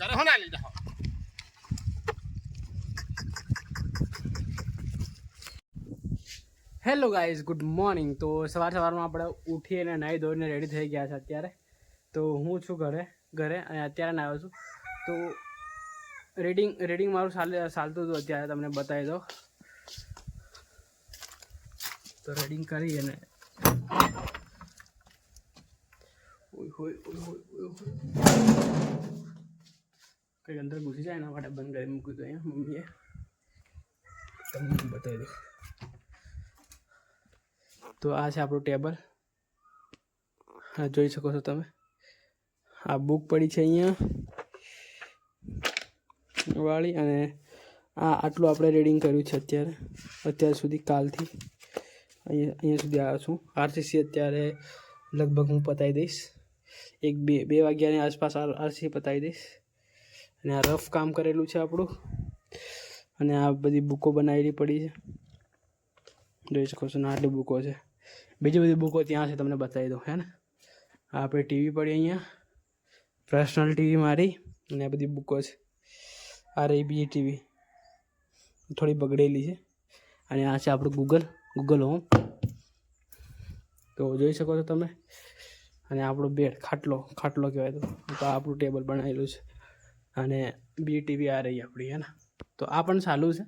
કરે, હો ના લીધા હેલો ગાઈઝ ગુડ મોર્નિંગ તો સવાર સવારમાં આપણે ઉઠીને નાહી ધોઈને રેડી થઈ ગયા છે અત્યારે. તો હું છું ઘરે ઘરે, અને અત્યારે નાહ્યો છું. તો રીડિંગ રીડિંગ મારું ચાલે ચાલતું હતું અત્યારે, તમને બતાવી દો તો રીડિંગ કરી અને ઓય હોય કંઈક અંદર ઘૂસી જાય એના માટે બંધ કરી મૂકી હતું અહીંયા મમ્મીએ. તમને બતાવી દઉં. તો આ છે આપણું ટેબલ. હા, જોઈ શકો છો તમે. આ બુક પડી છે અહીંયા વાળી અને આ આટલું આપણે રીડિંગ કર્યું છે અત્યારે. અત્યાર સુધી કાલથી. અહીંયા અહીંયા સુધી આવ્યો છું. આરસીસી અત્યારે લગભગ હું પતાવી દઈશ. એક બે બે વાગ્યાની આસપાસ આરસી પતાવી દઈશ. અને આ રફ કામ કરેલું છે આપણું. અને આ બધી બુકો બનાવેલી પડી છે. જોઈ શકો છો ને આટલી બુકો છે. બીજી બધી બુકો ત્યાં છે તમને બતાવી દઉં, હે ને? આ આપણે ટીવી પડી અહીંયા. પર્સનલ ટીવી મારી અને આ બધી બુકો છે. આ રહી બીજી ટીવી. થોડી બગડેલી છે. અને આ છે આપણું ગૂગલ ગૂગલ હોમ તો જોઈ શકો છો તમે. અને આપણો બેડ, ખાટલો ખાટલો કહેવાય તો. આપણું ટેબલ બનાવેલું છે. અને બી ટીવી આ રહી આપણી, હે ને? તો આ પણ ચાલુ છે.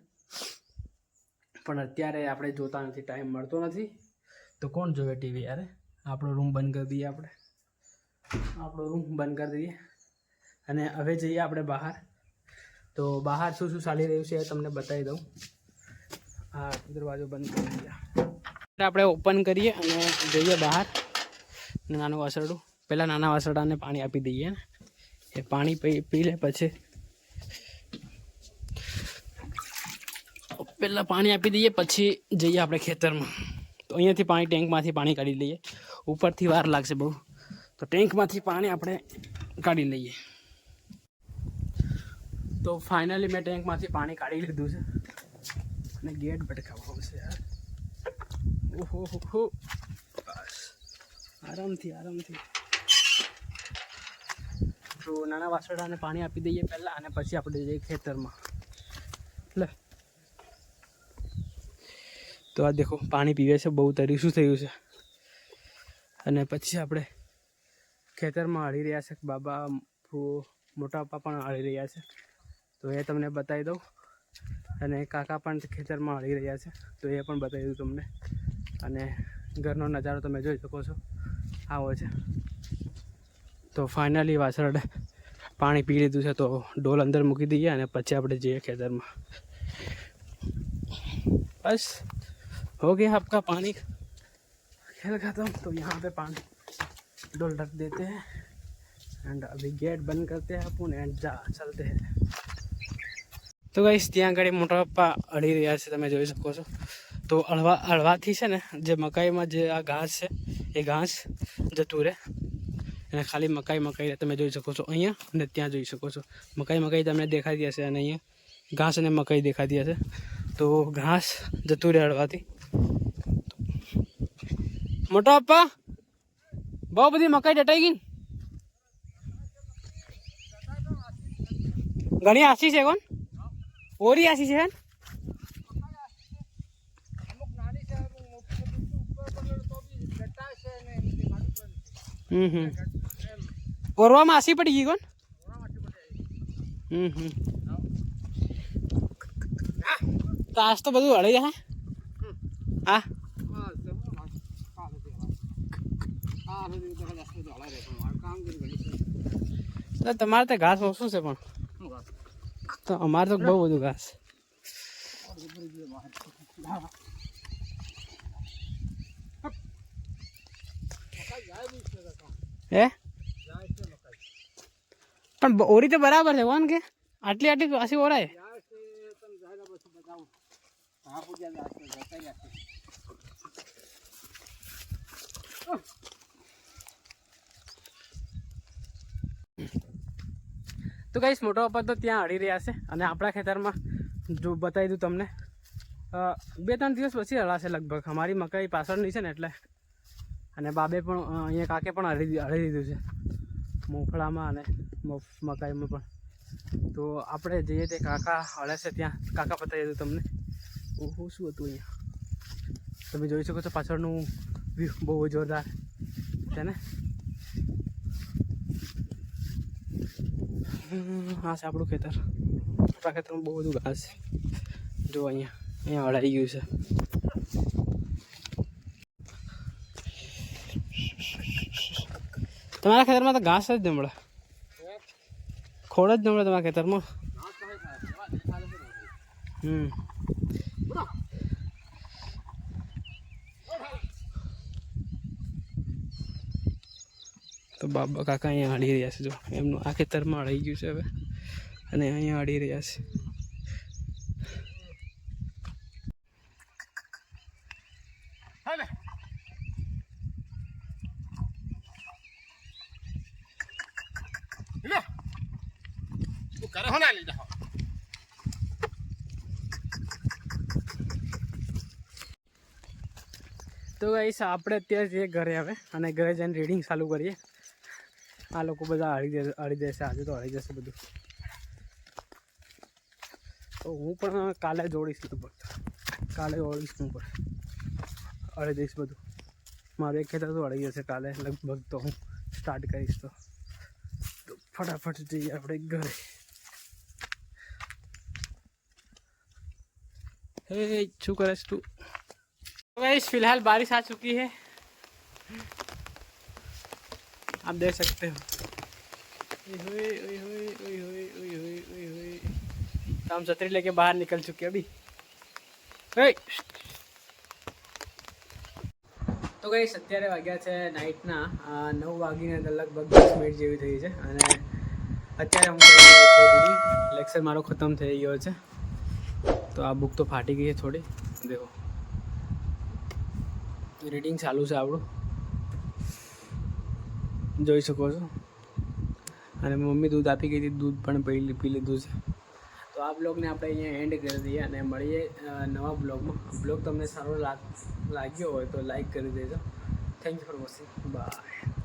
પણ અત્યારે આપણે જોતા નથી, ટાઈમ મળતો નથી. તો કોણ જોવે ટીવી યારે? આપણો રૂમ બંધ કરી દઈએ આપણે. આપણો રૂમ બંધ કરી દઈએ. અને હવે જઈએ આપણે બહાર. તો બહાર શું શું ચાલી રહ્યું છે એ તમને બતાવી દઉં. હા દરવાજો બંધ કરી દઈએ. આપણે ઓપન કરીએ અને જઈએ બહાર. નાનું વાસરડું. પહેલાં નાના વાસરડાને પાણી આપી દઈએ ને? એ પાણી પી લે પછી. પહેલાં પાણી આપી દઈએ, પછી જઈએ આપણે ખેતરમાં. તો અહીંયાથી પાણી ટેન્કમાંથી પાણી કાઢી લઈએ. ઉપરથી વાર લાગશે બહુ. તો ટેન્કમાંથી પાણી આપણે કાઢી લઈએ. તો ફાઇનલી મેં ટેન્કમાંથી પાણી કાઢી લીધું છે. અને ગેટ ભટકાવવા આવશે યાર. ઓહો હો. બસ. આરામથી આરામથી. તો નાના વાસોડાને પાણી આપી દઈએ પહેલાં અને પછી આપણે જઈએ ખેતરમાં. લે. તો આ દેખો, પાણી પીવે છે, બહુ તરી શું થયું છે? અને પછી આપણે ખેતરમાં હળી રહ્યા છે. બાબા મોટા પપ્પા પણ હળી રહ્યા છે. તો એ તમને બતાવી દઉં. અને કાકા પણ ખેતરમાં હળી રહ્યા છે. તો એ પણ બતાવી દઉં તમને. અને ઘરનો નજારો તમે જોઈ શકો છો. આવો છે. તો ફાઇનલી વાસરડ પાણી પી લીધું છે તો ડોલ અંદર મૂકી દઈએ અને પછી આપણે જઈએ ખેતરમાં. બસ, હો ગયા આપકા પાણી? ખેલ खत्म તો यहाँ પે પાણી ડોલ रख દેતે हैं एंड अभी गेट बंद करते हैं अपन एंड जा તો ગાઈશ ત્યાં આગળ મોટા પપ્પા અડી રહ્યા છે, તમે જોઈ શકો છો. તો અડવા અડવાથી છે ને, જે મકાઈમાં જે આ ઘાસ છે, એ ઘાસ જતું રહે. અને ખાલી મકાઈ મકાઈ તમે જોઈ શકો છો અહીંયા અને ત્યાં જોઈ શકો છો. મકાઈ મકાઈ તમને દેખાતી હશે અને અહીંયા ઘાસ અને મકાઈ દેખાતી હશે તો ઘાસ જતું રહે મોટો પપ્પા બહુ બધી મકાઈ ડટાઈ ગઈ ઘણી આશી છે કોણ? ઓરી આશી છે હમ હમ. ઓરવામાં આસી પડી ગઈ કોણ? હમ હમ. તો આજ તો બધું હળી જાય હા? તો તમારે તો ઘાસ ઓછું છે પણ. તો અમારે તો બહુ બધું ઘાસ. હે? પણ ઓરી તો બરાબર છે કોણ કે? આટલી આટલી પાછી ઓરાય. તો કઈશ મોટો પપ્પા તો ત્યાં હળી રહ્યા છે અને આપણા ખેતરમાં જો બતાવી દઉં તમને બે ત્રણ દિવસ પછી હળાશે લગભગ. અમારી મકાઈ પાછળની છે ને, એટલે અને બાબે પણ અહીંયા કાકે પણ હળી હળી દીધું છે. મોફળામાં અને મફ- મકાઈમાં પણ. તો આપણે જઈએ તે કાકા હળે છે ત્યાં. કાકા બતાવી દીધું તમને. ઓહો, શું હતું અહીંયા? તમે જોઈ શકો છો પાછળનું વ્યૂ, બહુ જોરદાર. છે ને? હા, છે આપણું ખેતર. આપણા ખેતરમાં બહુ બધું ઘાસ છે. જો અહીંયા અહીંયા હળાઈ ગયું છે. તમારા ખેતરમાં તો ઘાસ જ નમળે ખોડ જ નમળે તમારા ખેતરમાં. હમ. તો બાબા કાકા અહીંયા અડી રહ્યા છે, જો. એમનું આ ખેતરમાં હળી ગયું છે હવે. અને અહીંયા હળી રહ્યા છે. લઈ જાઓ તો ગાઈસ આપણે અત્યારે જઈએ ઘરે હવે, અને ઘરે જઈને રીડિંગ ચાલુ કરીએ. આ લોકો બધા હળી જશે હળી જશે, આજે તો હળી જશે બધું. તો હું પણ કાલે જોડીશ લગભગ કાલે જોડીશ હું પણ. હળી દઈશ બધું. મારું એક ખેતર તો હળી જશે કાલે, લગભગ તો હું સ્ટાર્ટ કરીશ તો ફટાફટ જઈએ આપણે ઘરે. હે શું કરે છે તું तो गाइस फिलहाल बारिश आ चुकी है आप देख सकते हो ओए होए, ओए होए, ओए होए, ओए होए, ओए होए। तो हम छतरी लेके बाहर निकल चुके हैं अभी ओए! તો ગઈ અત્યારે વાગ્યા છે નાઇટના નવ વાગીને લગભગ દસ મિનિટ જેવી થઈ છે અને અત્યારે હું લેક્ચર મારો ખતમ થઈ ગયો છે તો આ બુક તો ફાટી ગઈ છે થોડી. દેખો. રીડિંગ ચાલુ છે આપણું. જોઈ શકો છો. અને મમ્મી દૂધ આપી ગઈ હતી, દૂધ પણ પી પી લીધું છે. તો આ બ્લોગને આપણે અહીંયા એન્ડ કરી દઈએ અને મળીએ નવા બ્લોગમાં બ્લોગ તમને સારો લાગ, લાગ્યો હોય તો લાઈક કરી દેજો. Thank you for watching bye